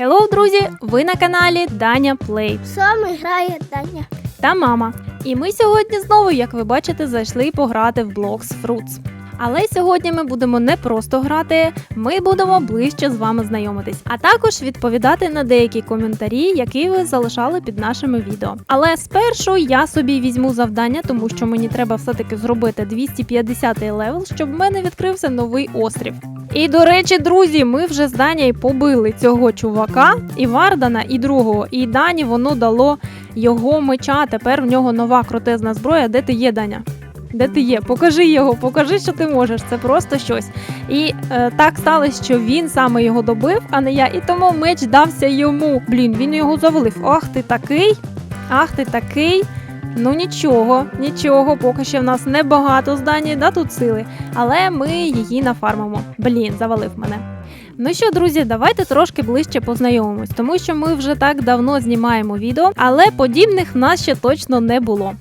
Hello, друзі! Ви на каналі Даня Плей З вами грає Даня. та мама. І ми сьогодні знову, як ви бачите, зайшли пограти в Blocks Fruits. Але сьогодні ми будемо не просто грати, ми будемо ближче з вами знайомитись, а також відповідати на деякі коментарі, які ви залишали під нашими відео. Але спершу я собі візьму завдання, тому що мені треба все-таки зробити 250 левел, щоб в мене відкрився новий острів. І до речі, друзі, ми вже з Данією побили цього чувака, і Вардана, і другого. І Дані воно дало його меча. Тепер в нього нова крутезна зброя. Де ти є, Даня? Де ти є? Покажи його, покажи, що ти можеш. Це просто щось. І е, так сталося, що він саме його добив, а не я. І тому меч дався йому. Блін, він його завалив. Ах ти такий, ах ти такий. Ну нічого, нічого, поки що в нас небагато здані, да тут сили, але ми її нафармимо. Блін, завалив мене. Ну що, друзі, давайте трошки ближче познайомимось, тому що ми вже так давно знімаємо відео, але подібних в нас ще точно не було.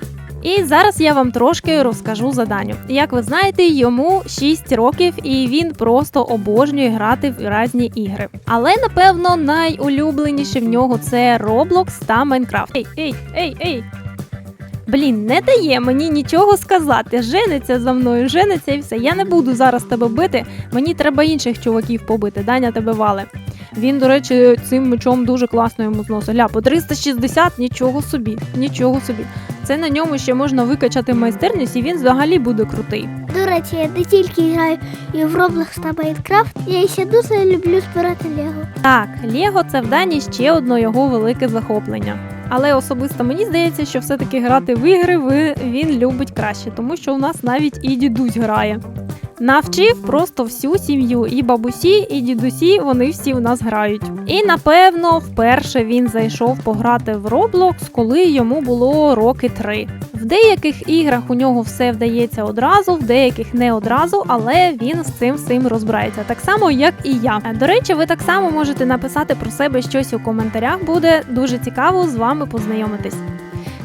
І зараз я вам трошки розкажу заданню. Як ви знаєте, йому 6 років і він просто обожнює грати в різні ігри. Але напевно найулюбленіше в нього це Roblox та Minecraft. Ей, ей, ей, ей. Блін, не дає мені нічого сказати. Жениться за мною, жениться і все. Я не буду зараз тебе бити. Мені треба інших чуваків побити. Даня тебе вале. Він, до речі, цим мечом дуже класно йому зносить. Ля, по 360 нічого собі, нічого собі. Це на ньому ще можна викачати майстерність, і він взагалі буде крутий. До речі, я не тільки граю і в Roblox та Minecraft, я ще дуже люблю збирати Лего. Так, Лего це в Дані ще одно його велике захоплення. Але особисто мені здається, що все-таки грати в ігри він любить краще, тому що у нас навіть і дідусь грає. Навчив просто всю сім'ю, і бабусі, і дідусі, вони всі у нас грають. І напевно, вперше він зайшов пограти в Roblox, коли йому було роки три. В деяких іграх у нього все вдається одразу, в деяких не одразу, але він з цим всім розбирається, так само як і я. До речі, ви так само можете написати про себе щось у коментарях. Буде дуже цікаво з вами познайомитись.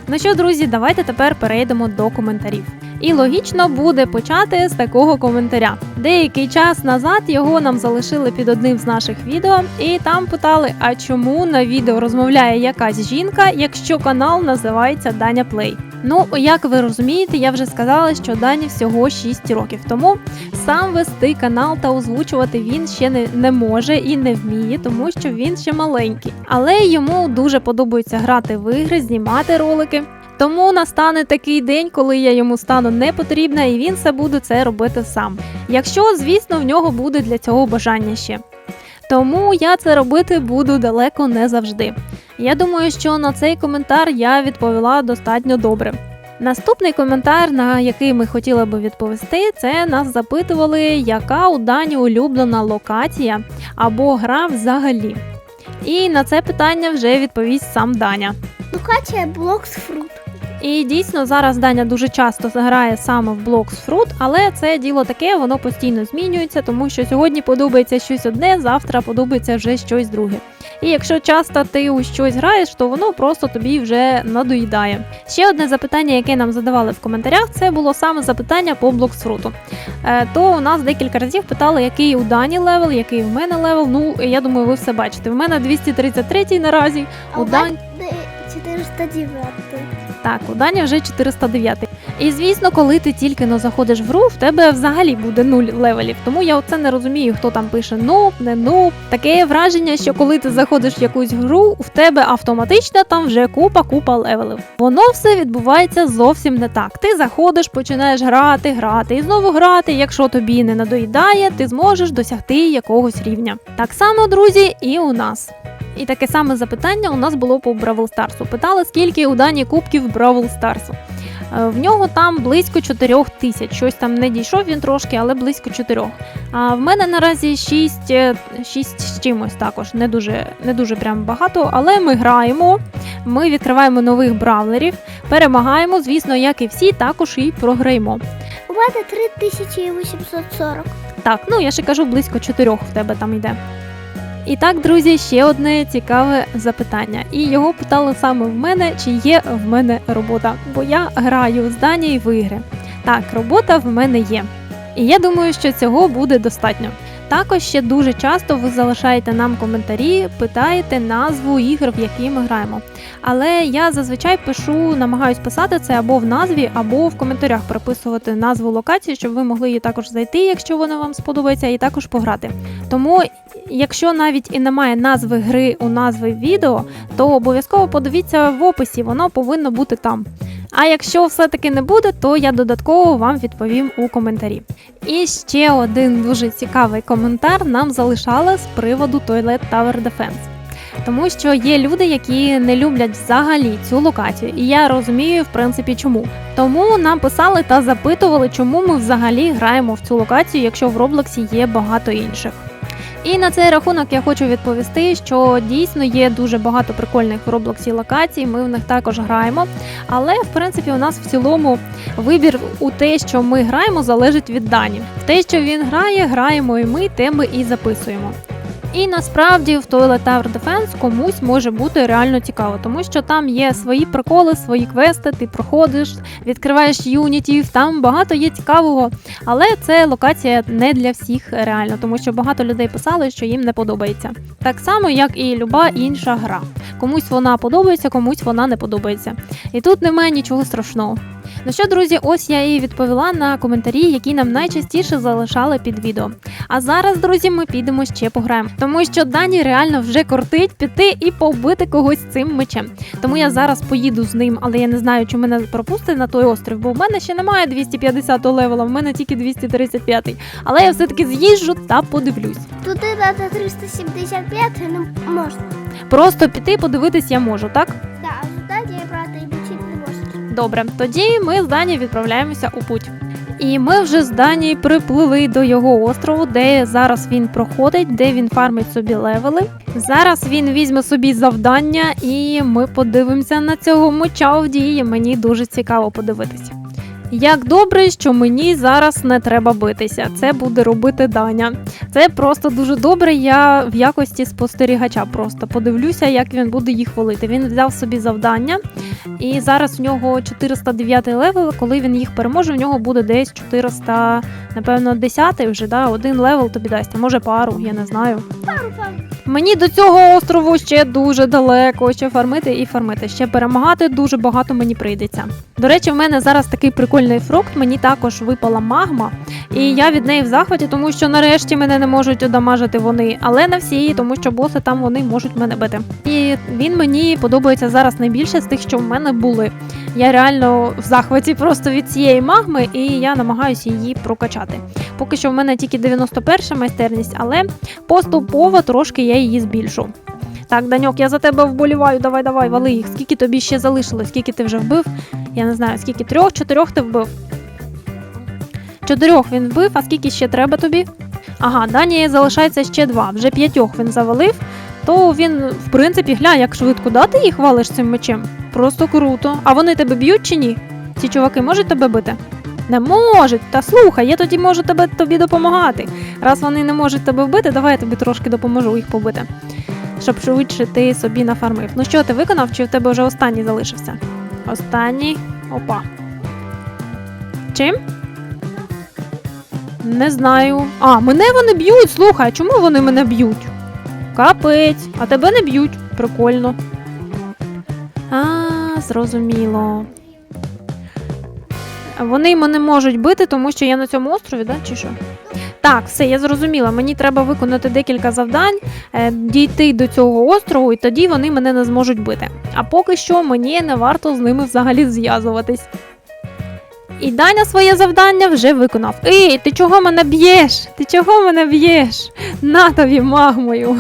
Ну що, друзі, давайте тепер перейдемо до коментарів. І логічно буде почати з такого коментаря. Деякий час назад його нам залишили під одним з наших відео, і там питали: а чому на відео розмовляє якась жінка, якщо канал називається Даня Плей? Ну, як ви розумієте, я вже сказала, що Дані всього 6 років, тому сам вести канал та озвучувати він ще не, не може і не вміє, тому що він ще маленький. Але йому дуже подобається грати в ігри, знімати ролики. Тому настане такий день, коли я йому стану не потрібна, і він все буде це робити сам. Якщо, звісно, в нього буде для цього бажання ще. Тому я це робити буду далеко не завжди. Я думаю, що на цей коментар я відповіла достатньо добре. Наступний коментар, на який ми хотіли би відповісти, це нас запитували, яка у Дані улюблена локація або гра взагалі. І на це питання вже відповість сам Даня. Локація Блоксфрут. І дійсно зараз Даня дуже часто грає саме в Blocks Fruit, але це діло таке, воно постійно змінюється, тому що сьогодні подобається щось одне, завтра подобається вже щось друге. І якщо часто ти у щось граєш, то воно просто тобі вже надоїдає. Ще одне запитання, яке нам задавали в коментарях, це було саме запитання по Fruit. Е, то у нас декілька разів питали, який у Дані левел, який в мене левел. Ну, я думаю, ви все бачите. В мене 233 наразі. А У у Дані мене 409. Так, у Дані вже 409. І звісно, коли ти тільки но заходиш в гру, в тебе взагалі буде нуль левелів. Тому я оце не розумію, хто там пише нуб, не нуб. Таке враження, що коли ти заходиш в якусь гру, в тебе автоматично там вже купа-купа левелів. Воно все відбувається зовсім не так. Ти заходиш, починаєш грати, грати і знову грати. Якщо тобі не надоїдає, ти зможеш досягти якогось рівня. Так само, друзі, і у нас. І таке саме запитання у нас було по Бравл Старсу. Питали, скільки у Дані кубків Бравл Старсу. Е, В нього там близько 4 тисяч. Щось там не дійшов він трошки, але близько 4. А в мене наразі 6, 6 з чимось також. Не дуже, не дуже прям багато, але ми граємо. Ми відкриваємо нових бравлерів, перемагаємо, звісно, як і всі, також і програємо. У мене 3840. Так, ну я ще кажу, близько 4 в тебе там йде. І так, друзі, ще одне цікаве запитання. І його питали саме в мене, чи є в мене робота, бо я граю з Данією в ігри. Так, робота в мене є. І я думаю, що цього буде достатньо. Також ще дуже часто ви залишаєте нам коментарі, питаєте назву ігр, в які ми граємо. Але я зазвичай пишу, намагаюсь писати це або в назві, або в коментарях переписувати назву локації, щоб ви могли її також зайти, якщо вона вам сподобається, і також пограти. Тому, якщо навіть і немає назви гри у назви відео, то обов'язково подивіться в описі, воно повинно бути там. А якщо все-таки не буде, то я додатково вам відповім у коментарі. І ще один дуже цікавий коментар нам залишали з приводу Toilet Tower Defense. Тому що є люди, які не люблять взагалі цю локацію, і я розумію, в принципі, чому. Тому нам писали та запитували, чому ми взагалі граємо в цю локацію, якщо в Роблоксі є багато інших. І на цей рахунок я хочу відповісти, що дійсно є дуже багато прикольних в Роблоксі локацій. Ми в них також граємо. Але в принципі у нас в цілому вибір у те, що ми граємо, залежить від Дані. В те, що він грає, граємо і ми, теми і записуємо. І насправді в Toilet Tower Defense комусь може бути реально цікаво, тому що там є свої приколи, свої квести, ти проходиш, відкриваєш юнітів, там багато є цікавого. Але це локація не для всіх реально, тому що багато людей писали, що їм не подобається. Так само, як і люба інша гра. Комусь вона подобається, комусь вона не подобається. І тут немає нічого страшного. Ну що, друзі, ось я і відповіла на коментарі, які нам найчастіше залишали під відео. А зараз, друзі, ми підемо ще пограємо, тому що Дані реально вже кортить піти і побити когось цим мечем. Тому я зараз поїду з ним, але я не знаю, чи мене пропустить на той острів, бо в мене ще немає 250 левела, в мене тільки 235. Але я все-таки з'їжджу та подивлюсь. Туди треба 375 не можна. Просто піти подивитись я можу, так? Добре, тоді ми з Дані відправляємося у путь. І ми вже з Дані приплили до його острову, де зараз він проходить, де він фармить собі левели. Зараз він візьме собі завдання, і ми подивимося на цього меча в дії. Мені дуже цікаво подивитися. Як добре, що мені зараз не треба битися. Це буде робити Даня. Це просто дуже добре. Я в якості спостерігача просто подивлюся, як він буде їх валити. Він взяв собі завдання, і зараз в нього 409 левел. Коли він їх переможе, в нього буде десь 400, напевно, 10 вже, да? один левел тобі дасть, а може пару, я не знаю. Пару, пару. Мені до цього острову ще дуже далеко, ще фармити і фармити. Ще перемагати дуже багато мені прийдеться. До речі, в мене зараз такий прикольний фрукт. Мені також випала магма, і я від неї в захваті, тому що нарешті мене не можуть одамажити вони, але не всі, тому що боси там вони можуть мене бити. І він мені подобається зараз найбільше з тих, що в мене були. Я реально в захваті просто від цієї магми, і я намагаюся її прокачати. Поки що в мене тільки 91 майстерність, але поступово трошки я її збільшу. Так, Даньок, я за тебе вболіваю. Давай, давай, вали їх. Скільки тобі ще залишилось? Скільки ти вже вбив? Я не знаю, скільки трьох, чотирьох ти вбив. Чотирьох він вбив, а скільки ще треба тобі? Ага, Дані залишається ще два. Вже п'ятьох він завалив. То він, в принципі, гля, як швидко да, ти їх валиш цим мечем. Просто круто. А вони тебе б'ють чи ні? Ці чуваки можуть тебе бити? Не можуть. Та слухай, я тоді можу тебе тобі допомагати. Раз вони не можуть тебе вбити, давай я тобі трошки допоможу їх побити. Щоб швидше ти собі нафармив. Ну що, ти виконав, чи в тебе вже останній залишився? Останній. Опа. Чим? Не знаю. А, мене вони б'ють. Слухай, чому вони мене б'ють? Капець, а тебе не б'ють. Прикольно. А, зрозуміло. Вони мене можуть бити, тому що я на цьому острові, да? чи що? Так, все, я зрозуміла. Мені треба виконати декілька завдань, е, дійти до цього острову, і тоді вони мене не зможуть бити. А поки що мені не варто з ними взагалі зв'язуватись. І Даня своє завдання вже виконав. Ей, ти чого мене б'єш? Ти чого мене б'єш? На тобі магмою.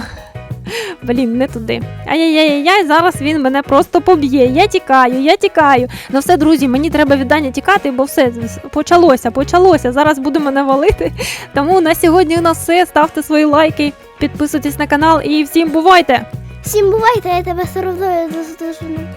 Блін, не туди. Ай-яй-яй-яй, зараз він мене просто поб'є. Я тікаю, я тікаю. Ну все, друзі, мені треба від Дані тікати, бо все почалося, почалося. Зараз буде мене валити. Тому на сьогодні у нас все. Ставте свої лайки, підписуйтесь на канал і всім бувайте! Всім бувайте, я тебе все одно.